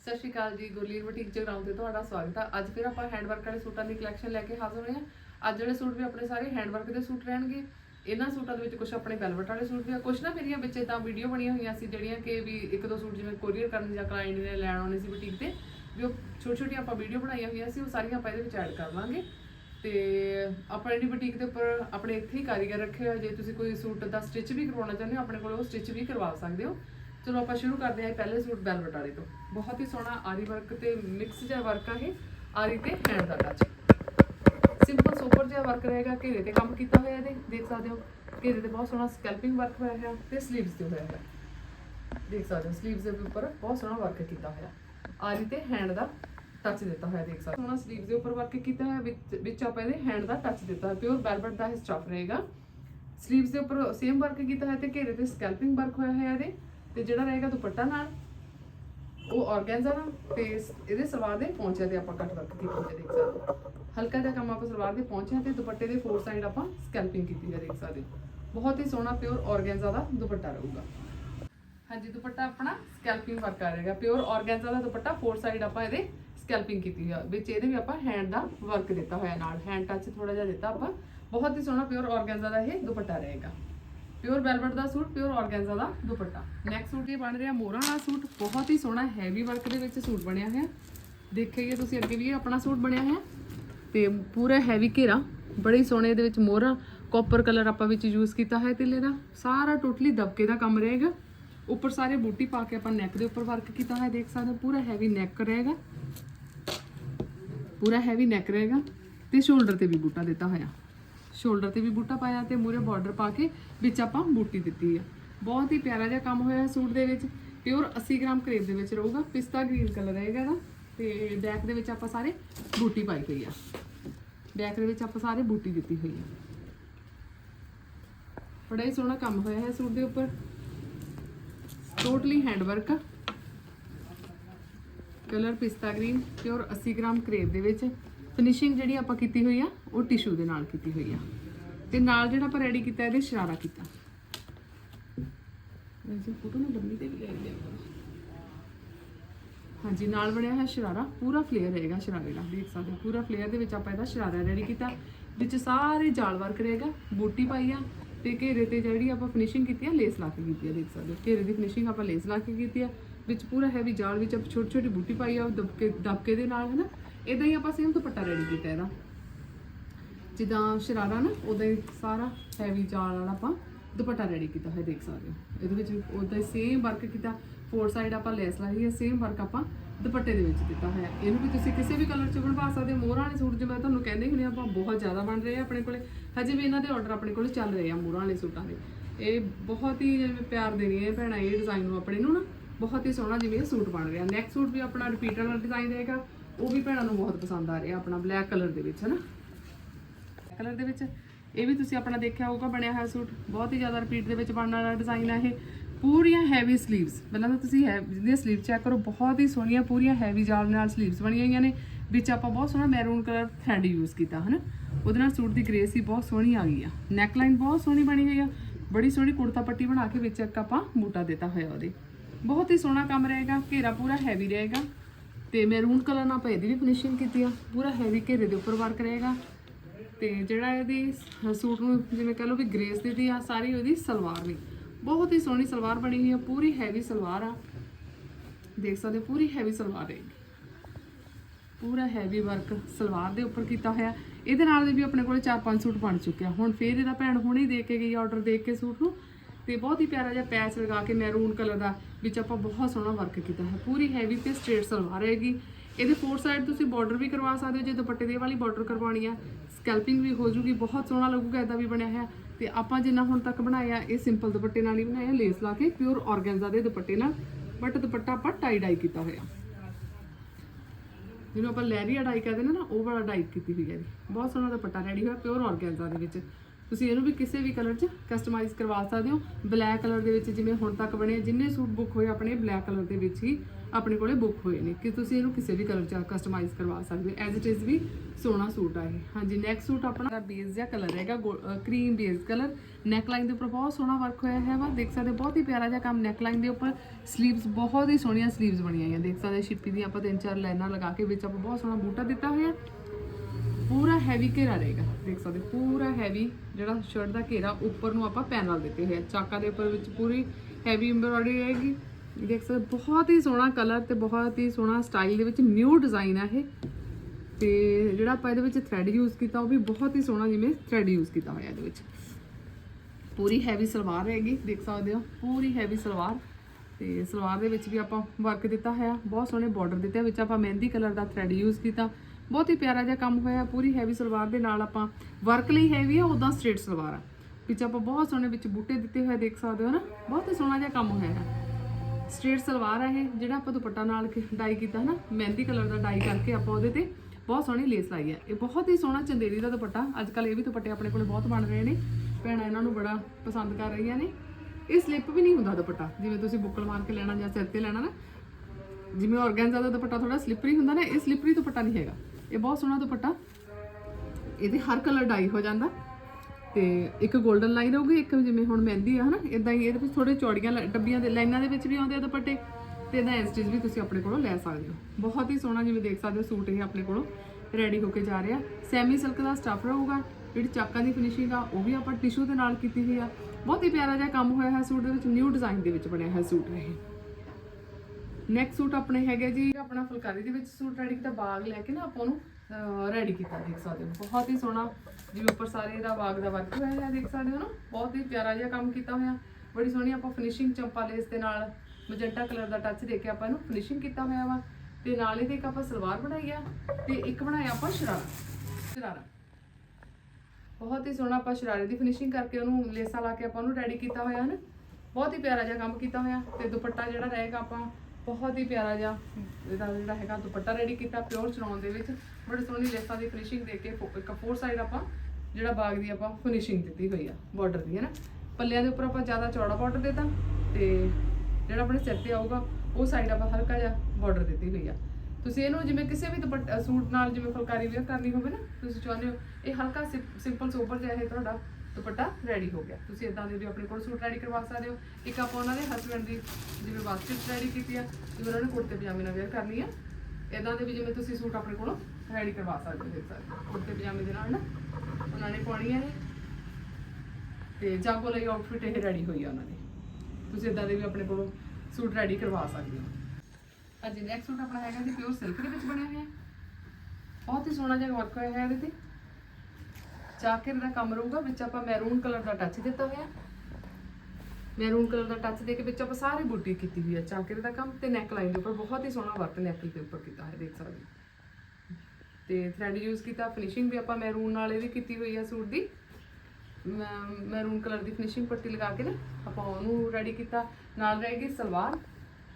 ਸਤਿ ਸ਼੍ਰੀ ਅਕਾਲ ਜੀ, ਗੁਰਲੀਨ ਬੁਟੀਕ ਜਗਰਾਉਂ ਤੇ ਤੁਹਾਡਾ ਸਵਾਗਤ ਹੈ ਅੱਜ ਫਿਰ ਆਪਾਂ ਹੈਂਡਵਰਕ ਵਾਲੇ ਸੂਟਾਂ ਦੀ ਕਲੈਕਸ਼ਨ ਲੈ ਕੇ ਹਾਜ਼ਰ ਹੋਏ ਹਾਂ ਅੱਜ ਜਿਹੜੇ ਸੂਟ ਵੀ ਆਪਣੇ ਸਾਰੇ ਹੈਂਡਵਰਕ ਦੇ ਸੂਟ ਰਹਿਣਗੇ, ਇਹਨਾਂ ਸੂਟਾਂ ਦੇ ਵਿੱਚ ਕੁਝ ਆਪਣੇ ਵੈਲਵਟ ਵਾਲੇ ਸੂਟ ਵੀ ਆ। ਕੁਝ ਨਾ ਮੇਰੀਆਂ ਵਿੱਚ ਤਾਂ ਵੀਡੀਓ ਬਣੀਆਂ ਹੋਈਆਂ ਸੀ, ਜਿਹੜੀਆਂ ਕਿ ਵੀ ਇੱਕ ਦੋ ਸੂਟ ਜਿਵੇਂ ਕੋਰੀਅਰ ਕਰਨ ਜਾਂ ਕਲਾਇੰਟ ਨੇ ਲੈਣ ਆਉਣੇ ਸੀ ਬੁਟੀਕ ਤੇ, ਵੀ ਉਹ ਛੋਟੀ ਛੋਟੀਆਂ ਆਪਾਂ ਵੀਡੀਓ ਬਣਾਈਆਂ ਹੋਈਆਂ ਸੀ, ਉਹ ਸਾਰੀਆਂ ਆਪਾਂ ਇਹਦੇ ਵਿੱਚ ਐਡ ਕਰ ਲਾਂਗੇ। ਤੇ ਆਪਾਂ ਜਿਹੜੀ ਬੁਟੀਕ ਦੇ ਉੱਪਰ ਆਪਣੇ ਇੱਥੇ ਹੀ ਕਾਰੀਗਰ ਰੱਖੇ ਹੋਏ ਜੇ ਤੁਸੀਂ ਕੋਈ ਸੂਟ ਦਾ ਸਟਿਚ ਵੀ ਕਰਵਾਉਣਾ ਚਾਹੁੰਦੇ ਹੋ, ਆਪਣੇ ਕੋਲ ਉਹ ਸਟਿਚ ਵੀ ਕਰਵਾ ਸਕਦੇ ਹੋ। ਚਲੋ ਆਪਾਂ ਸ਼ੁਰੂ ਕਰਦੇ ਹਾਂ ਪਹਿਲੇ ਸੂਟ ਵੈਲਵਟ ਵਾਲੇ ਤੋਂ। ਬਹੁਤ ਹੀ ਸੋਹਣਾ ਆਰੀ ਵਰਕ ਤੇ ਮਿਕਸ ਜਿਹਾ ਵਰਕ ਆ ਇਹ, ਆਰੀ ਤੇ ਹੈਂਡ ਦਾ ਟੱਚ ਸਿੰਪਲ ਸੋਪਰ ਜਿਹਾ ਵਰਕ ਰਹੇਗਾ, ਘੇਰੇ ਤੇ ਕੰਮ ਕੀਤਾ ਹੋਇਆ ਇਹਦੇ, ਦੇਖ ਸਕਦੇ ਹੋ। ਘੇਰੇ ਤੇ ਬਹੁਤ ਸੋਹਣਾ ਸਕੈਲਪਿੰਗ ਵਰਕ ਹੋਇਆ ਹੈ ਤੇ ਸਲੀਵਸ ਤੇ ਹੋਇਆ ਹੈ। ਦੇਖ ਸਕਦੇ ਹੋ ਸਲੀਵਸ ਦੇ ਉੱਪਰ ਬਹੁਤ ਸੋਹਣਾ ਵਰਕ ਕੀਤਾ ਹੋਇਆ। ਆਰੀ ਤੇ ਹੈਂਡ ਦਾ ਟੱਚ ਦਿੱਤਾ ਹੋਇਆ, ਦੇਖ ਸਕਦੇ ਹੋ। ਸੋਹਣਾ ਸਲੀਵਸ ਦੇ ਉੱਪਰ ਵਰਕ ਕੀਤਾ ਹੋਇਆ, ਵਿੱਚ ਵਿੱਚ ਆਪਾਂ ਇਹਦੇ ਹੈਂਡ ਦਾ ਟੱਚ ਦਿੱਤਾ ਹੈ ਪਿਓਰ ਵੈਲਵਟ ਦਾ ਇਹ ਸਟਫ ਰਹੇਗਾ। ਸਲੀਵਸ ਦੇ ਉੱਪਰ ਸੇਮ ਵਰਕ ਕੀਤਾ ਹੋਇਆ ਤੇ ਘੇਰੇ ਤੇ ਸਕੈਲਪਿੰਗ ਵਰਕ ਹੋਇਆ ਹੈ ਇਹਦੇ। ਤੇ ਜਿਹੜਾ ਰਹੇਗਾ ਦੁਪੱਟਾ ਨਾਲ, ਉਹ ਆਰਗੈਂਜ਼ਾ ਨਾਲ, ਤੇ ਇਹਦੇ ਸਲਵਾਰ ਦੇ ਪੌਂਚਿਆਂ ਤੇ ਆਪਾਂ ਕੱਟ ਵਰਕ ਕੀਤੀ ਹੈ ਦੇਖ ਸਕਦੇ ਹਲਕਾ ਜਿਹਾ ਕੰਮ ਆਪਾਂ ਸਲਵਾਰ ਦੇ ਪੌਂਚਿਆਂ ਤੇ, ਦੁਪੱਟੇ ਦੇ ਫੋਰ ਸਾਈਡ ਆਪਾਂ ਸਕੈਲਪਿੰਗ ਕੀਤੀ ਹੈ ਦੇਖ ਸਕਦੇ ਬਹੁਤ ਹੀ ਸੋਹਣਾ ਪਿਓਰ ਆਰਗੈਂਜ਼ਾ ਦਾ ਦੁਪੱਟਾ ਰਹੂਗਾ। ਹਾਂਜੀ, ਦੁਪੱਟਾ ਆਪਣਾ ਸਕੈਲਪਿੰਗ ਵਰਕ ਆ ਰਹੇਗਾ। ਪਿਓਰ ਆਰਗੈਂਜ਼ਾ ਦਾ ਦੁਪੱਟਾ ਫੋਰ ਸਾਈਡ ਆਪਾਂ ਇਹਦੇ ਸਕੈਲਪਿੰਗ ਕੀਤੀ ਹੋਈ ਆ, ਵਿੱਚ ਇਹਦੇ ਵੀ ਆਪਾਂ ਹੈਂਡ ਦਾ ਵਰਕ ਦਿੱਤਾ ਹੋਇਆ ਨਾਲ। ਹੈਂਡ ਟੱਚ ਥੋੜਾ ਜਿਹਾ ਦਿੱਤਾ ਆਪਾਂ। ਬਹੁਤ ਹੀ ਸੋਹਣਾ ਪਿਓਰ ਆਰਗੈਂਜ਼ਾ ਦਾ ਇਹ ਦੁਪੱਟਾ ਰਹੇਗਾ। ਪਿਓਰ ਵੈਲਵਟ ਦਾ ਸੂਟ ਪਿਓਰ ਆਰਗੈਂਜ਼ਾ ਦਾ ਦੁਪੱਟਾ। ਨੈਕਸਟ ਸੂਟ ਇਹ ਬਣ ਰਿਹਾ? ਮੋਹਰਾਂ ਵਾਲਾ ਸੂਟ। ਬਹੁਤ ਹੀ ਸੋਹਣਾ ਹੈਵੀ ਵਰਕ ਦੇ ਵਿੱਚ ਸੂਟ ਬਣਿਆ ਹੋਇਆ। ਦੇਖਿਏ ਤੁਸੀਂ ਅੱਗੇ ਵੀ ਇਹ ਆਪਣਾ ਸੂਟ ਬਣਿਆ ਹੋਇਆ। ਤੇ ਪੂਰਾ ਹੈਵੀ ਘੇਰਾ। ਬੜੀ ਸੋਹਣੇ ਇਹਦੇ ਵਿੱਚ ਮੋਹਰਾਂ। ਕਾਪਰ ਕਲਰ ਆਪਾਂ ਵਿੱਚ ਯੂਜ਼ ਕੀਤਾ ਹੈ ਤਿੱਲੇ ਦਾ। ਸਾਰਾ ਟੋਟਲੀ ਦਬਕੇ ਦਾ ਕੰਮ ਰਹੇਗਾ। ਉੱਪਰ ਸਾਰੇ ਬੂਟੀ ਪਾ ਕੇ ਆਪਾਂ ਨੈਕ ਦੇ ਉੱਪਰ ਵਰਕ ਕੀਤਾ ਹੋਇਆ, ਦੇਖ ਸਕਦੇ ਹੋ। ਪੂਰਾ ਹੈਵੀ ਨੈਕ ਰਹੇਗਾ। ਪੂਰਾ ਹੈਵੀ ਨੈਕ ਰਹੇਗਾ। ਤੇ ਸ਼ੋਲਡਰ ਤੇ ਵੀ ਬੂਟਾ ਦਿੱਤਾ ਹੋਇਆ। ਸ਼ੋਲਡਰ ਤੇ ਵੀ ਬੂਟਾ ਪਾਇਆ ਤੇ ਮੂਰੇ ਬਾਰਡਰ ਪਾ ਕੇ ਵਿੱਚ ਆਪਾਂ ਬੂਟੀ ਦਿੱਤੀ ਆ। ਬਹੁਤ ਹੀ ਪਿਆਰਾ ਜਿਹਾ ਕੰਮ ਹੋਇਆ ਸੂਟ ਦੇ ਵਿੱਚ। ਪਿਓਰ 80 ਗ੍ਰਾਮ ਕਰੇਪ ਦੇ ਵਿੱਚ ਰਹੂਗਾ। ਪਿਸਤਾ ਗ੍ਰੀਨ ਕਲਰ ਰਹੇਗਾ ਇਹਦਾ ਤੇ ਬੈਕ ਦੇ ਵਿੱਚ ਆਪਾਂ ਸਾਰੇ ਬੂਟੀ ਪਾਈ ਹੋਈ ਆ। ਬੈਕ ਦੇ ਵਿੱਚ ਆਪਾਂ ਸਾਰੇ ਬੂਟੀ ਦਿੱਤੀ ਹੋਈ ਆ। ਬੜਾ ਹੀ ਸੋਹਣਾ ਕੰਮ ਹੋਇਆ ਹੈ ਸੂਟ ਦੇ ਉੱਪਰ। ਟੋਟਲੀ ਹੈਂਡ ਵਰਕ ਆ। Colour pista green pure 80 gram crepe ਦੇ ਵਿੱਚ। ਫਿਨਿਸ਼ਿੰਗ ਜਿਹੜੀ ਆਪਾਂ ਕੀਤੀ ਹੋਈ ਆ, ਉਹ ਟਿਸ਼ੂ ਦੇ ਨਾਲ ਕੀਤੀ ਹੋਈ ਆ। ਤੇ ਨਾਲ ਜਿਹੜਾ ਆਪਾਂ ਰੈਡੀ ਕੀਤਾ, ਇਹਦੇ ਸ਼ਰਾਰਾ ਕੀਤਾ। ਵੈਸੇ ਫੋਟੋ ਨਾ ਲੰਮੀ ਤੇ ਵੀ ਲੈ ਲਿਆ ਹਾਂਜੀ, ਨਾਲ ਬਣਿਆ ਹੈ ਸ਼ਰਾਰਾ, ਪੂਰਾ ਫਲੇਅਰ ਰਹੇਗਾ ਸ਼ਰਾਰੇ ਦਾ, ਦੇਖ ਸਕਦੇ ਹੋ, ਪੂਰਾ ਫਲੇਅਰ ਦੇ ਵਿੱਚ ਆਪਾਂ ਇਹਦਾ ਸ਼ਰਾਰਾ ਰੈਡੀ ਕੀਤਾ। ਵਿੱਚ ਸਾਰੇ ਜਾਲ ਵਰਕ ਰਹੇਗਾ, ਬੂਟੀ ਪਾਈ ਆ, ਤੇ ਘੇਰੇ ਤੇ ਜਿਹੜੀ ਆਪਾਂ ਫਿਨਿਸ਼ਿੰਗ ਕੀਤੀ ਆ ਲੇਸ ਲਾ ਕੇ ਕੀਤੀ ਆ, ਦੇਖ ਸਕਦੇ ਹੋ। ਘੇਰੇ ਦੀ ਫਿਨਿਸ਼ਿੰਗ ਆਪਾਂ ਲੇਸ ਲਾ ਕੇ ਕੀਤੀ ਆ। ਵਿੱਚ ਪੂਰਾ ਹੈਵੀ ਜਾਲ ਵਿੱਚ ਆਪਾਂ ਛੋਟੀ ਛੋਟੀ ਬੂਟੀ ਪਾਈ ਆ, ਉਹ ਦਬਕੇ ਦਬਕੇ ਦੇ ਨਾਲ ਹੈ ਨਾ ਇਦਾਂ ਹੀ ਆਪਾਂ ਸੇਮ ਦੁਪੱਟਾ ਰੈਡੀ ਕੀਤਾ ਇਹਦਾ। ਜਿੱਦਾਂ ਸ਼ਰਾਰਾ ਨਾ ਉਦਾਂ ਹੀ ਸਾਰਾ ਹੈਵੀ ਜਾਲ ਵਾਲਾ ਆਪਾਂ ਦੁਪੱਟਾ ਰੈਡੀ ਕੀਤਾ ਹੈ ਦੇਖ ਸਕਦੇ ਹੋ। ਇਹਦੇ ਵਿੱਚ ਉਦਾਂ ਹੀ ਸੇਮ ਵਰਕ ਕੀਤਾ ਫੋਰ ਸਾਈਡ ਆਪਾਂ ਲੈਸ ਲਾਈ ਹੈ ਸੇਮ ਵਰਕ ਆਪਾਂ ਦੁਪੱਟੇ ਦੇ ਵਿੱਚ ਦਿੱਤਾ ਹੋਇਆ। ਇਹਨੂੰ ਵੀ ਤੁਸੀਂ ਕਿਸੇ ਵੀ ਕਲਰ 'ਚ ਬਣਵਾ ਸਕਦੇ ਹੋ, ਮੋਹਰਾਂ ਵਾਲੇ ਸੂਟ ਜਿਵੇਂ ਤੁਹਾਨੂੰ ਕਹਿੰਦੇ ਹੁੰਦੇ ਆਪਾਂ ਬਹੁਤ ਜ਼ਿਆਦਾ ਬਣ ਰਹੇ ਆ ਆਪਣੇ ਕੋਲੇ। ਹਜੇ ਵੀ ਇਹਨਾਂ ਦੇ ਆਰਡਰ ਆਪਣੇ ਕੋਲੇ ਚੱਲ ਰਹੇ ਆ, ਮੋਹਰਾਂ ਵਾਲੇ ਸੂਟਾਂ ਦੇ। ਇਹ ਬਹੁਤ ਹੀ ਜਿਵੇਂ ਪਿਆਰ ਦੇ ਰਹੀਆਂ ਭੈਣਾਂ, ਇਹ ਡਿਜ਼ਾਈਨ ਨੂੰ ਆਪਣੇ ਨੂੰ ਨਾ, ਬਹੁਤ ਹੀ ਸੋਹਣਾ ਜਿਵੇਂ ਸੂਟ ਬਣ ਰਿਹਾ। ਨੈਕਸਟ ਸੂਟ ਵੀ ਆਪਣਾ ਰਿਪੀਟ ਵਾਲਾ ਡਿਜ਼ਾਈਨ ਰਹੇਗਾ। ਉਹ ਵੀ ਭੈਣਾਂ ਨੂੰ ਬਹੁਤ ਪਸੰਦ ਆ ਰਿਹਾ ਆਪਣਾ ਬਲੈਕ ਕਲਰ ਦੇ ਵਿੱਚ, ਹੈ ਨਾ? ਕਲਰ ਦੇ ਵਿੱਚ ਇਹ ਵੀ ਤੁਸੀਂ ਆਪਣਾ ਦੇਖਿਆ ਹੋਊਗਾ ਬਣਿਆ ਹੋਇਆ ਸੂਟ। ਬਹੁਤ ਹੀ ਜ਼ਿਆਦਾ ਰਿਪੀਟ ਦੇ ਵਿੱਚ ਬਣਨ ਵਾਲਾ ਡਿਜ਼ਾਈਨ ਆ ਇਹ। ਪੂਰੀਆਂ ਹੈਵੀ ਸਲੀਵਸ ਪਹਿਲਾਂ ਤਾਂ ਤੁਸੀਂ ਹੈ ਜਿਹਦੀਆਂ ਸਲੀਵ ਚੈੱਕ ਕਰੋ, ਬਹੁਤ ਹੀ ਸੋਹਣੀਆਂ, ਪੂਰੀਆਂ ਹੈਵੀ ਜਾਲ ਨਾਲ ਸਲੀਵਸ ਬਣੀਆਂ ਹੋਈਆਂ ਨੇ। ਵਿੱਚ ਆਪਾਂ ਬਹੁਤ ਸੋਹਣਾ ਮੈਰੂਨ ਕਲਰ ਥੈਂਡ ਯੂਜ਼ ਕੀਤਾ ਹਨਾ ਉਹਦੇ ਨਾਲ ਸੂਟ ਦੀ ਗ੍ਰੇਸ ਹੀ ਬਹੁਤ ਸੋਹਣੀ ਆ ਗਈ ਆ। ਨੈਕ ਲਾਈਨ ਬਹੁਤ ਸੋਹਣੀ ਬਣੀ ਹੋਈ ਆ। ਬੜੀ ਸੋਹਣੀ ਕੁੜਤਾ ਪੱਟੀ ਬਣਾ ਕੇ ਵਿੱਚ ਇੱਕ ਆਪਾਂ ਬੂਟਾ ਦਿੱਤਾ ਹੋਇਆ ਉਹਦੇ। ਬਹੁਤ ਹੀ ਸੋਹਣਾ ਕੰਮ ਰਹੇਗਾ, ਘੇਰਾ ਪੂਰਾ ਹੈਵੀ ਰਹੇਗਾ। ਤੇ ਮੈਰੂਨ ਕਲਰ ਨਾਲ ਆਪਾਂ ਇਹਦੀ ਵੀ ਫਿਨਿਸ਼ਿੰਗ ਕੀਤੀ ਆ। ਪੂਰਾ ਹੈਵੀ ਘੇਰੇ ਦੇ ਉੱਪਰ ਵਰਕ ਰਹੇਗਾ। ਤੇ ਜਿਹੜਾ ਇਹਦੀ ਸੂਟ ਨੂੰ ਜਿਵੇਂ ਕਹ ਲਓ ਵੀ ਗ੍ਰੇਸ ਦਿੱਤੀ ਆ ਸਾਰੀ ਉਹਦੀ ਸਲਵਾਰ ਵੀ। ਬਹੁਤ ਹੀ ਸੋਹਣੀ ਸਲਵਾਰ ਬਣੀ ਹੋਈ ਆ ਪੂਰੀ ਹੈਵੀ ਸਲਵਾਰ ਆ। ਦੇਖ ਸਕਦੇ ਹੋ, ਪੂਰੀ ਹੈਵੀ ਸਲਵਾਰ ਹੈ। ਪੂਰਾ ਹੈਵੀ ਵਰਕ ਸਲਵਾਰ ਦੇ ਉੱਪਰ ਕੀਤਾ ਹੋਇਆ। ਇਹਦੇ ਨਾਲ ਦੇ ਵੀ ਆਪਣੇ ਕੋਲ 4-5 ਸੂਟ ਬਣ ਚੁੱਕੇ ਆ। ਹੁਣ ਫੇਰ ਇਹਦਾ ਭੈਣ ਹੁਣੇ ਦੇ ਕੇ ਗਈ ਆਰਡਰ ਦੇਖ ਕੇ ਸੂਟ ਨੂੰ। ਤੇ ਬਹੁਤ ਹੀ ਪਿਆਰਾ ਜਿਹਾ ਪੈਚ ਲਗਾ ਕੇ ਮੈਰੂਨ ਕਲਰ ਦਾ, ਵਿੱਚ ਆਪਾਂ ਬਹੁਤ ਸੋਹਣਾ ਵਰਕ ਕੀਤਾ ਹੈ। ਪੂਰੀ ਹੈਵੀ ਤੇ ਸਟ੍ਰੇਟ ਸਲਵਾਰ ਹੈਗੀ। ਇਹਦੇ ਫੋਰ ਸਾਈਡ ਤੁਸੀਂ ਬਾਰਡਰ ਵੀ ਕਰਵਾ ਸਕਦੇ ਹੋ, ਜੇ ਦੁਪੱਟੇ ਦੇ ਵਾਲੀ ਬਾਰਡਰ ਕਰਵਾਉਣੀ ਆ। ਸਕੈਲਪਿੰਗ ਵੀ ਹੋ ਜੂਗੀ, ਬਹੁਤ ਸੋਹਣਾ ਲੱਗੂਗਾ ਇਦਾਂ ਵੀ ਬਣਿਆ ਹੈ ਤੇ ਆਪਾਂ ਜਿੰਨਾ ਹੁਣ ਤੱਕ ਬਣਾਇਆ, ਇਹ ਸਿੰਪਲ ਦੁਪੱਟੇ ਨਾਲ ਹੀ ਬਣਾਇਆ ਲੇਸ ਲਾ ਕੇ ਪਿਓਰ ਆਰਗੈਂਜ਼ਾ ਦੇ ਦੁਪੱਟੇ ਨਾਲ। ਬਟ ਦੁਪੱਟਾ ਆਪਾਂ ਟਾਈ ਡਾਈ ਕੀਤਾ ਹੋਇਆ। ਜਿਹਨੂੰ ਆਪਾਂ ਲੈਰੀ ਅਡਾਈ ਕਹਿੰਦੇ ਨੇ ਨਾ, ਉਹ ਵਾਲਾ ਡਾਈ ਕੀਤੀ ਹੋਈ ਹੈ ਇਹਦੀ ਬਹੁਤ ਸੋਹਣਾ ਦੁਪੱਟਾ ਰੈਡੀ ਹੋਇਆ ਪਿਓਰ ਆਰਗੈਂਜ਼ਾ ਦੇ ਵਿੱਚ। ਤੁਸੀਂ ਇਹਨੂੰ ਵੀ ਕਿਸੇ ਵੀ ਕਲਰ 'ਚ ਕਸਟਮਾਈਜ਼ ਕਰਵਾ ਸਕਦੇ ਹੋ। ਬਲੈਕ ਕਲਰ ਦੇ ਵਿੱਚ ਜਿਵੇਂ ਹੁਣ ਤੱਕ ਬਣੇ ਜਿੰਨੇ ਸੂਟ ਬੁੱਕ ਹੋਏ ਆਪਣੇ ਬਲੈਕ ਕਲਰ ਦੇ ਵਿੱਚ ਹੀ ਆਪਣੇ ਕੋਲੇ ਬੁੱਕ ਹੋਏ ਨੇ ਕਿ ਤੁਸੀਂ ਇਹਨੂੰ ਕਿਸੇ ਵੀ ਕਲਰ ਚ ਕਸਟਮਾਈਜ਼ ਕਰਵਾ ਸਕਦੇ ਹੋ। ਐਜ਼ ਇਟ ਇਜ਼ ਵੀ ਸੋਹਣਾ ਸੂਟ ਆ ਇਹ। ਹਾਂਜੀ ਨੈਕ ਸੂਟ ਆਪਣਾ ਬੇਸ ਜਿਹਾ ਕਲਰ ਹੈਗਾ cream base colour neck line ਦੇ ਉੱਪਰ ਬਹੁਤ ਸੋਹਣਾ ਵਰਕ ਹੋਇਆ ਹੈ ਵਾ। ਦੇਖ ਸਕਦੇ ਹੋ, ਬਹੁਤ ਹੀ ਪਿਆਰਾ ਜਿਹਾ ਕੰਮ ਨੈਕ ਲਾਈਨ ਦੇ ਉੱਪਰ। ਸਲੀਵਸ ਬਹੁਤ ਹੀ ਸੋਹਣੀਆਂ ਸਲੀਵਸ ਬਣੀਆਂ ਹੋਈਆਂ। ਦੇਖ ਸਕਦੇ ਹੋ, ਸ਼ਿੱਪੀ ਦੀ ਆਪਾਂ ਤਿੰਨ ਚਾਰ ਲਾਈਨਾਂ ਲਗਾ ਕੇ ਵਿੱਚ ਆਪਾਂ ਬਹੁਤ ਸੋਹਣਾ ਬੂਟਾ ਦਿੱਤਾ ਹੋਇਆ। ਪੂਰਾ ਹੈਵੀ ਘੇਰਾ ਰਹੇਗਾ, ਦੇਖ ਸਕਦੇ ਪੂਰਾ ਹੈਵੀ ਜਿਹੜਾ ਸ਼ਰਟ ਦਾ ਘੇਰਾ ਉੱਪਰ ਨੂੰ ਆਪਾਂ ਪੈਨਲ ਦਿੱਤੇ ਹੋਏ ਆ। ਚਾਕਾ ਦੇ ਉੱਪਰ ਵਿੱਚ ਪੂਰੀ ਹੈਵੀ ਐਮਬ੍ਰੋਇਡਰੀ ਰਹੇਗੀ। ਦੇਖ ਸਕਦੇ ਬਹੁਤ ਹੀ ਸੋਹਣਾ ਕਲਰ ਤੇ ਬਹੁਤ ਹੀ ਸੋਹਣਾ ਸਟਾਈਲ ਦੇ ਵਿੱਚ ਨਿਊ ਡਿਜ਼ਾਈਨ ਆ ਇਹ। ਤੇ ਜਿਹੜਾ ਆਪਾਂ ਇਹਦੇ ਵਿੱਚ ਥ੍ਰੈਡ ਯੂਜ਼ ਕੀਤਾ, ਉਹ ਵੀ ਬਹੁਤ ਹੀ ਸੋਹਣਾ ਜਿਵੇਂ ਥ੍ਰੈਡ ਯੂਜ਼ ਕੀਤਾ ਹੋਇਆ ਇਹਦੇ ਵਿੱਚ। ਪੂਰੀ ਹੈਵੀ ਸਲਵਾਰ ਰਹੇਗੀ, ਦੇਖ ਸਕਦੇ ਹੋ, ਪੂਰੀ ਹੈਵੀ ਸਲਵਾਰ। ਤੇ ਸਲਵਾਰ ਦੇ ਵਿੱਚ ਵੀ ਆਪਾਂ ਵਰਕ ਦਿੱਤਾ ਹੋਇਆ, ਬਹੁਤ ਸੋਹਣੇ ਬਾਰਡਰ ਦਿੱਤੇ, ਵਿੱਚ ਆਪਾਂ ਮਹਿੰਦੀ ਕਲਰ ਦਾ ਥ੍ਰੈਡ ਯੂਜ਼ ਕੀਤਾ। ਬਹੁਤ ਹੀ ਪਿਆਰਾ ਜਿਹਾ ਕੰਮ ਹੋਇਆ, ਪੂਰੀ ਹੈਵੀ ਸਲਵਾਰ ਦੇ ਨਾਲ ਆਪਾਂ ਵਰਕ ਲਈ ਹੈਵੀ ਆ ਉਦਾਂ ਸਟ੍ਰੇਟ ਸਲਵਾਰ ਆ। ਵਿੱਚ ਆਪਾਂ ਬਹੁਤ ਸੋਹਣੇ ਵਿੱਚ ਬੂਟੇ ਦਿੱਤੇ ਹੋਏ ਦੇਖ ਸਕਦੇ ਹੋ ਨਾ, ਬਹੁਤ ਹੀ ਸੋਹਣਾ ਜਿਹਾ ਕੰਮ ਹੋਇਆ ਹੈ ਸਟ੍ਰੇਟ ਸਲਵਾਰ ਆ ਇਹ, ਜਿਹੜਾ ਆਪਾਂ ਦੁਪੱਟਾ ਨਾਲ ਡਾਈ ਕੀਤਾ ਨਾ, ਮਹਿੰਦੀ ਕਲਰ ਦਾ ਡਾਈ ਕਰਕੇ ਆਪਾਂ ਉਹਦੇ ਤੇ ਬਹੁਤ ਸੋਹਣੀ ਲੇਸ ਲਾਈ ਹੈ ਇਹ ਬਹੁਤ ਹੀ ਸੋਹਣਾ ਚੰਦੇਰੀ ਦਾ ਦੁਪੱਟਾ ਅੱਜ ਕੱਲ ਇਹ ਵੀ ਦੁਪੱਟੇ ਆਪਣੇ ਕੋਲੇ ਬਹੁਤ ਬਣ ਰਹੇ ਨੇ। ਭੈਣਾਂ ਇਹਨਾਂ ਨੂੰ ਬੜਾ ਪਸੰਦ ਕਰ ਰਹੀਆਂ ਨੇ। ਇਹ ਸਲਿੱਪ ਵੀ ਨਹੀਂ ਹੁੰਦਾ ਦੁਪੱਟਾ, ਜਿਵੇਂ ਤੁਸੀਂ ਬੁੱਕਲ ਮਾਰ ਕੇ ਲੈਣਾ ਜਾਂ ਸਿਰ ਤੇ ਲੈਣਾ ਨਾ। ਜਿਵੇਂ ਆਰਗੈਂਜ਼ਾ ਦਾ ਦੁਪੱਟਾ ਥੋੜਾ ਸਲਿੱਪਰੀ ਹੁੰਦਾ ਨਾ, ਇਹ ਸਲਿੱਪਰੀ ਦੁਪੱਟਾ ਨਹੀਂ ਹੈਗਾ। ਇਹ ਬਹੁਤ ਸੋਹਣਾ ਦੁਪੱਟਾ। ਇਹਦੇ ਹਰ ਕਲਰ ਡਾਈ ਹੋ ਜਾਂਦਾ। ਤੇ ਇੱਕ 골ਡਨ ਲਾਈਨ ਹੋਊਗੀ, ਇੱਕ ਜਿਵੇਂ ਹੁਣ ਮਹਿੰਦੀ ਆ, ਹਨਾ? ਇਦਾਂ ਹੀ ਇਹਦੇ ਵਿੱਚ ਥੋੜੇ ਚੌੜੀਆਂ ਲ- ਡੱਬੀਆਂ ਦੇ ਲਾਈਨਾਂ ਦੇ ਵਿੱਚ ਵੀ ਆਉਂਦੇ ਆ ਦੁਪੱਟੇ। ਤੇ ਇਹਦਾ ਇੰਸਟਿਚ ਵੀ ਤੁਸੀਂ ਆਪਣੇ ਕੋਲੋਂ ਲੈ ਸਕਦੇ ਹੋ। ਬਹੁਤ ਹੀ ਸੋਹਣਾ ਜਿਵੇਂ ਦੇਖ ਸਕਦੇ ਹੋ ਸੂਟ ਇਹ ਆਪਣੇ ਕੋਲੋਂ ਰੈਡੀ ਹੋ ਕੇ ਜਾ ਰਿਹਾ। ਸੈਮੀ ਸਿਲਕ ਦਾ ਸਟਫ ਰਹੂਗਾ। ਜਿਹੜੀ ਚਾਕਾਂ ਦੀ ਫਿਨਿਸ਼ਿੰਗ ਆ, ਉਹ ਵੀ ਆਪਾਂ ਟਿਸ਼ੂ ਦੇ ਨਾਲ ਕੀਤੀ ਹੋਈ ਆ। ਬਹੁਤ ਹੀ ਪਿਆਰਾ ਜਿਹਾ ਕੰਮ ਹੋਇਆ ਹੈ ਸੂਟ ਦੇ ਵਿੱਚ ਨਿਊ ਡਿਜ਼ਾਈਨ ਦੇ ਵਿੱਚ ਬਣਿਆ ਹੈ ਸੂਟ ਇਹ। ਨੈਕਸਟ ਸੂਟ ਆਪਣੇ ਹੈਗੇ ਜੀ, ਆਪਣਾ ਫੁਲਕਾਰੀ ਦੇ ਵਿੱਚ ਸੂਟ ਰੈਡੀ ਕੀਤਾ, ਬਾਗ ਲੈ ਕੇ ਨਾ ਆਪਾਂ ਉਹਨੂੰ ਰੈਡੀ ਕੀਤਾ, ਦੇਖ ਸਕਦੇ ਹੋ। ਬਹੁਤ ਹੀ ਸੋਹਣਾ, ਜਿਵੇਂ ਉੱਪਰ ਸਾਰੇ ਇਹਦਾ ਬਾਗ ਦਾ ਵਰਕ ਹੋਇਆ ਹੈ ਦੇਖ ਸਕਦੇ ਹੋ ਨਾ। ਬਹੁਤ ਹੀ ਪਿਆਰਾ ਜਿਹਾ ਕੰਮ ਕੀਤਾ ਹੋਇਆ। ਬੜੀ ਸੋਹਣੀ ਆਪਾਂ ਫਿਨਿਸ਼ਿੰਗ ਚੰਪਾ ਲੇਸ ਦੇ ਨਾਲ ਮਜੰਟਾ ਕਲਰ ਦਾ ਟੱਚ ਦੇ ਕੇ ਆਪਾਂ ਇਹਨੂੰ ਫਿਨਿਸ਼ਿੰਗ ਕੀਤਾ ਹੋਇਆ ਵਾ। ਤੇ ਨਾਲ ਇਹਦੇ ਇੱਕ ਆਪਾਂ ਸਲਵਾਰ ਬਣਾਈ ਆ, ਤੇ ਇੱਕ ਬਣਾਇਆ ਆਪਾਂ ਸ਼ਰਾਰਾ। ਸ਼ਰਾਰਾ। ਬਹੁਤ ਹੀ ਸੋਹਣਾ ਆਪਾਂ ਸ਼ਰਾਰੇ ਦੀ ਫਿਨਿਸ਼ਿੰਗ ਕਰਕੇ ਉਹਨੂੰ ਲੇਸਾਂ ਲਾ ਕੇ ਆਪਾਂ ਉਹਨੂੰ ਰੈਡੀ ਕੀਤਾ ਹੋਇਆ, ਹਨ। ਬਹੁਤ ਹੀ ਪਿਆਰਾ ਜਿਹਾ ਕੰਮ ਕੀਤਾ ਹੋਇਆ, ਤੇ ਦੁਪੱਟਾ ਜਿਹੜਾ ਰਹੇਗਾ ਆਪਾਂ ਬਹੁਤ ਹੀ ਪਿਆਰਾ ਜਿਹਾ ਇਹਦਾ ਜਿਹੜਾ ਹੈਗਾ ਦੁਪੱਟਾ ਰੈਡੀ ਕੀਤਾ ਪਿਓਰ ਚਨੌਨ ਦੇ ਵਿੱਚ। ਬੜੀ ਸੋਹਣੀ ਲੇਸਾਂ ਦੀ ਫਿਨਿਸ਼ਿੰਗ ਦੇ ਕੇ ਇੱਕ ਫੋਰ ਸਾਈਡ ਆਪਾਂ ਜਿਹੜਾ ਬਾਗ ਦੀ ਆਪਾਂ ਫਿਨਿਸ਼ਿੰਗ ਦਿੱਤੀ ਹੋਈ ਆ ਬਾਰਡਰ ਦੀ, ਹੈ ਨਾ? ਪੱਲਿਆਂ ਦੇ ਉੱਪਰ ਆਪਾਂ ਜ਼ਿਆਦਾ ਚੌੜਾ ਬਾਰਡਰ ਦਿੱਤਾ ਤੇ ਜਿਹੜਾ ਆਪਣੇ ਸਿਰ ਤੇ ਆਊਗਾ, ਉਹ ਸਾਈਡ ਆਪਾਂ ਹਲਕਾ ਜਿਹਾ ਬਾਰਡਰ ਦਿੱਤੀ ਹੋਈ ਆ। ਤੁਸੀਂ ਇਹਨੂੰ ਜਿਵੇਂ ਕਿਸੇ ਵੀ ਦੁਪੱਟਾ ਸੂਟ ਨਾਲ ਜਿਵੇਂ ਫੁਲਕਾਰੀ ਵੇਅਰ ਕਰਨੀ ਹੋਵੇ ਨਾ, ਤੁਸੀਂ ਚਾਹੁੰਦੇ ਹੋ, ਇਹ ਹਲਕਾ ਸਿੰਪਲ ਸੋਬਰ ਜਿਹਾ ਇਹ ਤੁਹਾਡਾ ਦੁਪੱਟਾ ਰੈਡੀ ਹੋ ਗਿਆ। ਤੁਸੀਂ ਇਦਾਂ ਦੇ ਵੀ ਆਪਣੇ ਕੋਲ ਸੂਟ ਰੈਡੀ ਕਰਵਾ ਸਕਦੇ ਹੋ। ਇੱਕ ਆਪਾਂ ਉਹਨਾਂ ਦੇ ਹਸਬੰਡ ਦੀ ਜਿਵੇਂ ਬਾਸਕਟ ਰੈਡੀ ਕੀਤੀ ਆ ਜਿਵੇਂ ਉਹਨਾਂ ਨੇ ਕੁੜਤੇ ਪਜਾਮੇ ਨਾਲ ਵੇਅਰ ਕਰਨੀ ਆ। ਇਦਾਂ ਦੇ ਵੀ ਜਿਵੇਂ ਤੁਸੀਂ ਸੂਟ ਆਪਣੇ ਕੋਲੋਂ ਰੈਡੀ ਕਰਵਾ ਸਕਦੇ ਹੋ, ਦੇਖ ਸਕਦੇ ਹੋ। ਕੁੜਤੇ ਪਜਾਮੇ ਦੇ ਨਾਲ ਨਾ, ਉਹਨਾਂ ਨੇ ਪਾਉਣੀ ਹੈ ਤੇ ਜਾਗੋ ਲਈ ਆਊਟਫਿਟ ਇਹ ਰੈਡੀ ਹੋਈ ਆ ਉਹਨਾਂ ਦੀ। ਤੁਸੀਂ ਇਦਾਂ ਦੇ ਵੀ ਆਪਣੇ ਕੋਲੋਂ ਸੂਟ ਰੈਡੀ ਕਰਵਾ ਸਕਦੇ ਹੋ। ਹਾਂਜੀ ਨੈਕਸਟ ਸੂਟ ਆਪਣਾ ਹੈਗਾ ਜੀ ਪਿਓਰ ਸਿਲਕ ਦੇ ਵਿੱਚ ਬਣਿਆ ਹੋਇਆ। ਬਹੁਤ ਹੀ ਸੋਹਣਾ ਜਿਹਾ ਵਰਕ ਹੋਇਆ ਹੈ ਇਹਦੇ ਤੇ। ਚਾਕਰ ਦਾ ਕੰਮ ਰਹੂਗਾ, ਵਿੱਚ ਆਪਾਂ ਮੈਰੂਨ ਕਲਰ ਦਾ ਟੱਚ ਦਿੱਤਾ ਹੋਇਆ। ਮੈਰੂਨ ਕਲਰ ਦਾ ਟੱਚ ਦੇ ਕੇ ਵਿੱਚ ਆਪਾਂ ਸਾਰੀ ਬੂਟੀ ਕੀਤੀ ਹੋਈ ਆ ਚਾਕਰ ਦਾ ਕੰਮ ਤੇ ਨੈਕ ਲਾਈਨ ਦੇ ਉੱਪਰ ਬਹੁਤ ਹੀ ਸੋਹਣਾ ਵਰਕ ਨੈਕ ਦੇ ਉੱਪਰ ਕੀਤਾ ਹੈ ਦੇਖ ਸਕਦੇ ਹੋ। ਤੇ ਥ੍ਰੈਡ ਯੂਜ਼ ਕੀਤਾ ਫਿਨਿਸ਼ਿੰਗ ਵੀ ਆਪਾਂ ਮੈਰੂਨ ਨਾਲ ਇਹਦੀ ਕੀਤੀ ਹੋਈ ਆ ਸੂਟ ਦੀ। ਮੈਰੂਨ ਕਲਰ ਦੀ ਫਿਨਿਸ਼ਿੰਗ ਪੱਟੀ ਲਗਾ ਕੇ ਨਾ, ਆਪਾਂ ਉਹਨੂੰ ਰੈਡੀ ਕੀਤਾ। ਨਾਲ ਰਹੇਗੀ ਸਲਵਾਰ,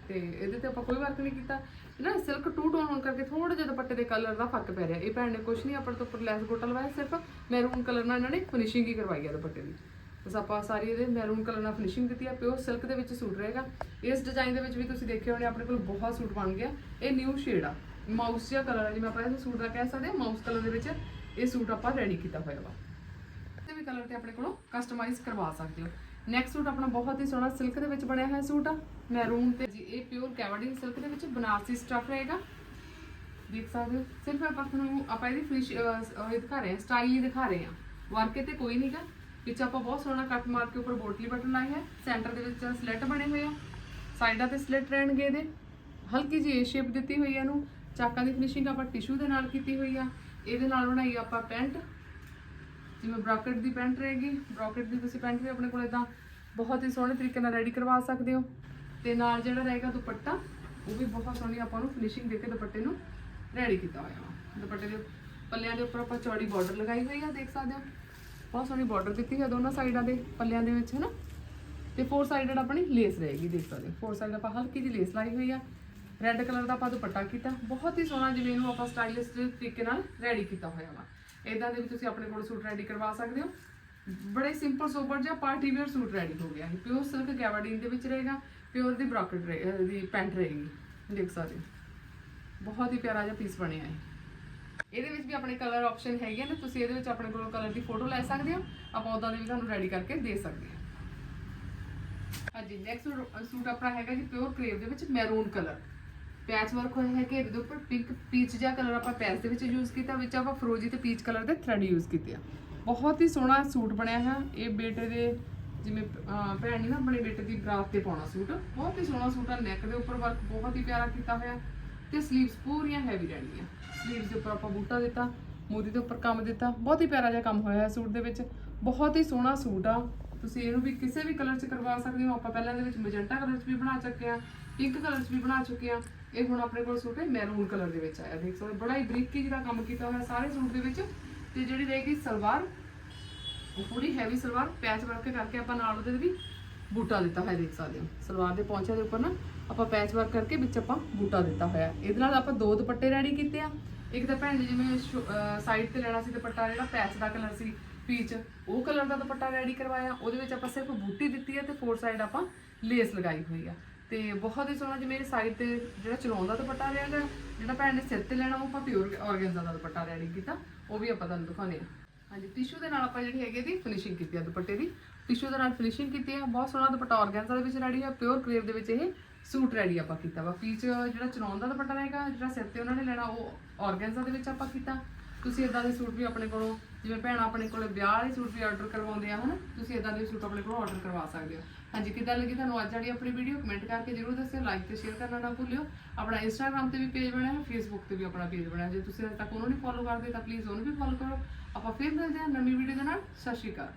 ਤੇ ਇਹਦੇ ਤੇ ਆਪਾਂ ਕੋਈ ਵਰਕ ਨਹੀਂ ਕੀਤਾ। ਨਾ ਸਿਲਕ ਟੂ ਟੋਨ ਹੋਣ ਕਰਕੇ ਥੋੜਾ ਜਿਹਾ ਦੁਪੱਟੇ ਦੇ ਕਲਰ ਦਾ ਫ਼ਰਕ ਪੈ ਰਿਹਾ। ਇਹ ਭੈਣ ਨੇ ਕੁਛ ਨਹੀਂ ਆਪਣੇ ਤੋਂ ਉੱਪਰ ਲੈਸ ਗੋਟਾ ਲਵਾਇਆ, ਸਿਰਫ ਮੈਰੂਨ ਕਲਰ ਨਾਲ ਇਹਨਾਂ ਨੇ ਫਿਨਿਸ਼ਿੰਗ ਹੀ ਕਰਵਾਈ ਹੈ ਦੁਪੱਟੇ ਦੀ। ਬਸ ਆਪਾਂ ਸਾਰੀ ਇਹਦੇ ਮੈਰੂਨ ਕਲਰ ਨਾਲ ਫਿਨਿਸ਼ਿੰਗ ਦਿੱਤੀ ਆ ਪਿਓਰ ਸਿਲਕ ਦੇ ਵਿੱਚ ਸੂਟ ਰਹੇਗਾ। ਇਸ ਡਿਜ਼ਾਈਨ ਦੇ ਵਿੱਚ ਵੀ ਤੁਸੀਂ ਦੇਖਿਆ ਹੋਣੇ ਆਪਣੇ ਕੋਲ ਬਹੁਤ ਸੂਟ ਬਣ ਗਿਆ। ਇਹ ਨਿਊ ਸ਼ੇਡ ਆ। ਮਾਊਸ ਜਿਹਾ ਕਲਰ ਆ, ਜਿਵੇਂ ਆਪਾਂ ਇਸ ਸੂਟ ਦਾ ਕਹਿ ਸਕਦੇ ਹਾਂ ਮਾਊਸ ਕਲਰ ਦੇ ਵਿੱਚ ਇਹ ਸੂਟ ਆਪਾਂ ਰੈਡੀ ਕੀਤਾ ਹੋਇਆ ਵਾ। ਕਿਸੇ ਵੀ ਕਲਰ ਤੇ ਆਪਣੇ ਕੋਲੋਂ ਕਸਟਮਾਈਜ਼ ਕਰਵਾ ਸਕਦੇ ਹੋ। ਨੈਕਸਟ ਸੂਟ ਆਪਣਾ ਬਹੁਤ ਹੀ ਸੋਹਣਾ ਸਿਲਕ ਦੇ ਵਿੱਚ ਬਣਿਆ ਹੋਇਆ ਸੂਟ ਆ। ਮੈਰੂਨ ਤੇ ਜੀ, ਇਹ ਪਿਓਰ ਕੈਵਰਡਿੰਗ ਸਿਲਕ ਦੇ ਵਿੱਚ ਬਨਾਰਸੀ ਸਟਫ ਰਹੇਗਾ। ਦੇਖ ਸਕਦੇ ਹੋ, ਸਿਰਫ ਆਪਾਂ ਤੁਹਾਨੂੰ, ਆਪਾਂ ਇਹਦੀ ਫਿਸ਼ ਇਹ ਦਿਖਾ ਰਹੇ ਹਾਂ ਸਟਾਈਲ ਹੀ ਦਿਖਾ ਰਹੇ ਹਾਂ। ਵਰਕ ਤੇ ਕੋਈ ਨਹੀਂਗਾ ਵਿੱਚ ਆਪਾਂ ਬਹੁਤ ਸੋਹਣਾ ਕੱਟ ਮਾਰ ਕੇ ਉੱਪਰ ਬੋਟਲੀ ਬਟਨ ਲਾਏ ਹੈ। ਸੈਂਟਰ ਦੇ ਵਿੱਚ ਸਲੈਟ ਬਣੇ ਹੋਏ ਆ। ਸਾਈਡਾਂ ਤੇ ਸਲੈਟ ਰਹਿਣਗੇ ਇਹਦੇ। ਹਲਕੀ ਜਿਹੀ ਏ ਸ਼ੇਪ ਦਿੱਤੀ ਹੋਈ ਹੈ ਇਹਨੂੰ। ਚਾਕਾਂ ਦੀ ਫਿਨਿਸ਼ਿੰਗ ਆਪਾਂ ਟਿਸ਼ੂ ਦੇ ਨਾਲ ਕੀਤੀ ਹੋਈ ਆ। ਇਹਦੇ ਨਾਲ ਬਣਾਈ ਆਪਾਂ ਪੈਂਟ। ਜਿਵੇਂ ਬ੍ਰੌਕਟ ਦੀ ਪੈਂਟ ਰਹੇਗੀ। ਬ੍ਰੌਕਟ ਦੀ ਤੁਸੀਂ ਪੈਂਟ ਵੀ ਆਪਣੇ ਕੋਲ ਇਦਾਂ ਬਹੁਤ ਹੀ ਸੋਹਣੇ ਤਰੀਕੇ ਨਾਲ ਰੈਡੀ ਕਰਵਾ ਸਕਦੇ ਹੋ। ਤੇ ਨਾਲ ਜਿਹੜਾ ਰਹੇਗਾ ਦੁਪੱਟਾ, ਉਹ ਵੀ ਬਹੁਤ ਸੋਹਣੀ ਆਪਾਂ ਨੂੰ ਫਿਨਿਸ਼ਿੰਗ ਦੇ ਕੇ ਦੁਪੱਟੇ ਨੂੰ ਰੈਡੀ ਕੀਤਾ ਹੋਇਆ ਵਾ। ਦੁਪੱਟੇ ਦੇ ਪੱਲਿਆਂ ਦੇ ਉੱਪਰ ਆਪਾਂ ਚੌੜੀ ਬਾਰਡਰ ਲਗਾਈ ਹੋਈ ਆ, ਦੇਖ ਸਕਦੇ ਹੋ। ਬਹੁਤ ਸੋਹਣੀ ਬਾਰਡਰ ਦਿੱਤੀ ਹੈ ਦੋਨਾਂ ਸਾਈਡਾਂ ਦੇ ਪੱਲਿਆਂ ਦੇ ਵਿੱਚ ਹੈ ਨਾ ਤੇ ਫੋਰ ਸਾਈਡਡ ਆਪਣੀ ਲੇਸ ਰਹੇਗੀ, ਦੇਖ ਸਕਦੇ ਹੋ। ਫੋਰ ਸਾਈਡ ਆਪਾਂ ਹਲਕੀ ਜਿਹੀ ਲੇਸ ਲਾਈ ਹੋਈ ਆ। ਰੈੱਡ ਕਲਰ ਦਾ ਆਪਾਂ ਦੁਪੱਟਾ ਕੀਤਾ। ਬਹੁਤ ਹੀ ਸੋਹਣਾ ਜਿਵੇਂ ਇਹਨੂੰ ਆਪਾਂ ਸਟਾਈਲਿਸ਼ ਤਰੀਕੇ ਨਾਲ ਰੈਡੀ ਕੀਤਾ ਹੋਇਆ ਵਾ। ਇਦਾਂ ਦੇ ਵੀ ਤੁਸੀਂ ਆਪਣੇ ਕੋਲ ਸੂਟ ਰੈਡੀ ਕਰਵਾ ਸਕਦੇ ਹੋ। ਬੜੇ ਸਿੰਪਲ ਸੋਬਰ ਜਿਹਾ ਪਾਰਟੀ ਵੇਅਰ ਸੂਟ ਰੈਡੀ ਹੋ ਗਿਆ। ਹੈ ਪਿਓਰ ਸਿਲਕ ਗੈਵਾਡੀਨ ਦੇ ਵਿੱਚ ਰਹੇਗਾ। ਪਿਓਰ ਦੀ ਬ੍ਰੌਕਟ ਦੀ ਪੈਂਟ ਰਹੇਗੀ, ਦੇਖ ਸਕਦੇ ਹੋ। ਬਹੁਤ ਹੀ ਪਿਆਰਾ ਜਿਹਾ ਪੀਸ ਬਣਿਆ ਹੈ ਇਹਦੇ ਵਿੱਚ ਵੀ ਆਪਣੇ ਕਲਰ ਆਪਸ਼ਨ ਹੈਗੇ ਨੇ, ਤੁਸੀਂ ਇਹਦੇ ਵਿੱਚ ਆਪਣੇ ਕੋਲੋਂ ਕਲਰ ਦੀ ਫੋਟੋ ਲੈ ਸਕਦੇ ਹੋ। ਆਪਾਂ ਉਦਾਂ ਦੇ ਵੀ ਤੁਹਾਨੂੰ ਰੈਡੀ ਕਰਕੇ ਦੇ ਸਕਦੇ ਹਾਂ। ਹਾਂਜੀ ਨੈਕਸਟ ਸੂਟ ਆਪਣਾ ਹੈਗਾ ਜੀ ਪਿਓਰ ਕ੍ਰੇਪ ਦੇ ਵਿੱਚ ਮੈਰੂਨ ਕਲਰ ਪੈਚ ਵਰਕ ਹੋਇਆ ਹੈ ਕਿ ਇਹਦੇ ਉੱਪਰ ਪਿੰਕ ਪੀਚ ਜਿਹਾ ਕਲਰ ਆਪਾਂ ਪੈਚ ਦੇ ਵਿੱਚ ਯੂਜ਼ ਕੀਤਾ, ਵਿੱਚ ਆਪਾਂ ਫਰੋਜੀ ਤੇ ਪੀਚ ਕਲਰ ਦੇ ਥਰੈਡ ਯੂਜ਼ ਕੀਤੇ ਆ। ਬਹੁਤ ਹੀ ਸੋਹਣਾ ਸੂਟ ਬਣਿਆ ਹੈ ਇਹ ਬੇਟੇ ਦੇ ਜਿਵੇਂ ਅਹ, ਭੈਣ ਨੇ ਨਾ ਆਪਣੇ ਬੇਟੇ ਦੀ ਬਰਾਤ ਤੇ ਪਾਉਣਾ ਸੂਟ। ਬਹੁਤ ਹੀ ਸੋਹਣਾ ਸੂਟ ਆ ਨੈਕ ਦੇ ਉੱਪਰ ਵਰਕ ਬਹੁਤ ਹੀ ਪਿਆਰਾ ਕੀਤਾ ਹੋਇਆ। ਤੇ ਸਲੀਵਸ ਪੂਰੀਆਂ ਹੈਵੀ ਰਹਿਣਗੀਆਂ ਸਲੀਵਸ ਦੇ ਉੱਪਰ ਆਪਾਂ ਬੂਟਾ ਦਿੱਤਾ ਮੋਦੀ ਦੇ ਉੱਪਰ ਕੰਮ ਦਿੱਤਾ। ਬਹੁਤ ਹੀ ਪਿਆਰਾ ਜਿਹਾ ਕੰਮ ਹੋਇਆ ਹੈ ਸੂਟ ਦੇ ਵਿੱਚ। ਬਹੁਤ ਹੀ ਸੋਹਣਾ ਸੂਟ ਆ। ਤੁਸੀਂ ਇਹਨੂੰ ਵੀ ਕਿਸੇ ਵੀ ਕਲਰ 'ਚ ਕਰਵਾ ਸਕਦੇ ਹੋ। ਆਪਾਂ ਪਹਿਲਾਂ ਦੇ ਵਿੱਚ ਮੈਜੈਂਟਾ ਕਲਰ 'ਚ ਵੀ ਬਣਾ ਚੁੱਕੇ ਆ ਪਿੰਕ ਕਲਰ 'ਚ ਵੀ ਬਣਾ ਚੁੱਕੇ ਆ। ਇਹ ਹੁਣ ਆਪਣੇ ਕੋਲ ਸੂਟ ਹੈ ਮੈਰੂਨ ਕਲਰ ਦੇ ਵਿੱਚ ਆਇਆ। ਦੇਖ ਸਕਦੇ ਹੋ, ਬੜਾ ਹੀ ਬਰੀਕੀ ਜਿਹੜਾ ਕੰਮ ਕੀਤਾ ਹੋਇਆ ਸਾਰੇ ਸੂਟ ਦੇ ਵਿੱਚ। ਤੇ ਜਿਹੜੀ ਰਹੇਗੀ ਸਲਵਾਰ ਪੂਰੀ ਹੈਵੀ ਸਲਵਾਰ ਪੈਚ ਵਰਕ ਕਰਕੇ ਆਪਾਂ ਨਾਲ ਉਹਦੇ ਵੀ ਬੂਟਾ ਦਿੱਤਾ ਹੋਇਆ ਦੇਖ ਸਕਦੇ ਹੋ। ਸਲਵਾਰ ਦੇ ਪੌਂਚੇ ਦੇ ਉੱਪਰ ਨਾ ਆਪਾਂ ਪੈਚ ਵਰਕ ਕਰਕੇ ਵਿੱਚ ਆਪਾਂ ਬੂਟਾ ਦਿੱਤਾ ਹੋਇਆ। ਇਹਦੇ ਨਾਲ ਆਪਾਂ ਦੋ ਦੁਪੱਟੇ ਰੈਡੀ ਕੀਤੇ ਆ। ਇੱਕ ਤਾਂ ਭੈਣ ਨੇ ਜਿਵੇਂ ਸਾਈਡ ਤੇ ਲੈਣਾ ਸੀ ਦੁਪੱਟਾ, ਜਿਹੜਾ ਪੈਚ ਦਾ ਕਲਰ ਸੀ ਪੀਚ ਉਹ ਕਲਰ ਦਾ ਦੁਪੱਟਾ ਰੈਡੀ ਕਰਵਾਇਆ। ਉਹਦੇ ਵਿੱਚ ਆਪਾਂ ਸਿਰਫ ਬੂਟੀ ਦਿੱਤੀ ਹੈ ਤੇ ਫੋਰ ਸਾਈਡ ਆਪਾਂ ਲੇਸ ਲਗਾਈ ਹੋਈ ਆ। ਤੇ ਬਹੁਤ ਹੀ ਸੋਹਣਾ ਜਿਵੇਂ ਸਾਈਡ ਤੇ ਜਿਹੜਾ ਚਲਾਉਣ ਦਾ ਦੁਪੱਟਾ ਰਹੇਗਾ ਜਿਹੜਾ ਭੈਣ ਨੇ ਸਿਰ ਤੇ ਲੈਣਾ, ਉਹ ਆਪਾਂ ਪਿਓਰ ਆਰਗੈਂਜ਼ਾ ਦਾ ਦੁਪੱਟਾ ਰੈਡੀ ਕੀਤਾ, ਉਹ ਵੀ ਆਪਾਂ ਤੁਹਾਨੂੰ ਦਿਖਾਉਂਦੇ ਆ ਹਾਂਜੀ ਟਿਸ਼ੂ ਦੇ ਨਾਲ ਆਪਾਂ ਜਿਹੜੀ ਹੈਗੀ ਦੀ ਫਿਨਿਸ਼ਿੰਗ ਕੀਤੀ ਆ ਦੁਪੱਟੇ ਦੀ। ਟਿਸ਼ੂ ਦੇ ਨਾਲ ਫਿਨਿਸ਼ਿੰਗ ਕੀਤੀ ਆ, ਬਹੁਤ ਸੋਹਣਾ ਦੁਪੱਟਾ ਆਰਗੈਂਜ਼ਾ ਦੇ ਵਿੱਚ ਰੈਡੀ ਆ ਪਿਓਰ ਕ੍ਰੇਪ ਦੇ ਵਿੱਚ ਇਹ ਸੂਟ ਰੈਡੀ ਆਪਾਂ ਕੀਤਾ ਵਾ। ਪੀਚ ਜਿਹੜਾ ਚਨਾਉਣ ਦਾ ਦੁਪੱਟਾ ਰਹੇਗਾ, ਜਿਹੜਾ ਸਿਰ ਤੇ ਉਹਨਾਂ ਨੇ ਲੈਣਾ, ਉਹ ਆਰਗੈਂਜ਼ਾ ਦੇ ਵਿੱਚ ਆਪਾਂ ਕੀਤਾ। ਤੁਸੀਂ ਇਦਾਂ ਦੇ ਸੂਟ ਵੀ ਆਪਣੇ ਕੋਲੋਂ, ਜਿਵੇਂ ਭੈਣ ਆਪਣੇ ਕੋਲੇ ਵਿਆਹ ਵਾਲੇ ਸੂਟ ਵੀ ਆਰਡਰ ਕਰਵਾਉਂਦੇ ਆ, ਹਨਾ? ਤੁਸੀਂ ਇਦਾਂ ਦੇ ਸੂਟ ਆਪਣੇ ਕੋਲੋਂ ਆਰਡਰ ਕਰਵਾ ਸਕਦੇ ਹੋ। ਹਾਂਜੀ, ਕਿੱਦਾਂ ਲੱਗੀ ਤੁਹਾਨੂੰ ਅੱਜ ਵਾਲੀ ਆਪਣੀ ਵੀਡੀਓ ਕਮੈਂਟ ਕਰਕੇ ਜਰੂਰ ਦੱਸਿਓ ਲਾਈਕ ਤੇ ਸ਼ੇਅਰ ਕਰਨਾ ਨਾ ਭੁੱਲਿਓ। ਆਪਣਾ ਇੰਸਟਾਗ੍ਰam ਤੇ ਵੀ ਪੇਜ ਬਣਿਆ ਹੈ ਫੇਸਬੁੱਕ ਤੇ ਵੀ ਆਪਣਾ ਪੇਜ ਬਣਿਆ। ਜੇ ਤੁਸੀਂ ਅਜੇ ਤੱਕ ਉਹਨੂੰ ਨਹੀਂ ਫੋਲੋ ਕਰਦੇ, ਤਾਂ ਪਲੀਜ਼ ਉਹਨੂੰ ਵੀ ਫੋਲੋ ਕਰੋ। ਆਪਾਂ ਫਿਰ ਮਿਲਦੇ ਹਾਂ ਨਵੀਂ ਵੀਡੀਓ ਦੇ ਨਾਲ। ਸਤਿ ਸ਼੍ਰੀ ਅਕਾਲ।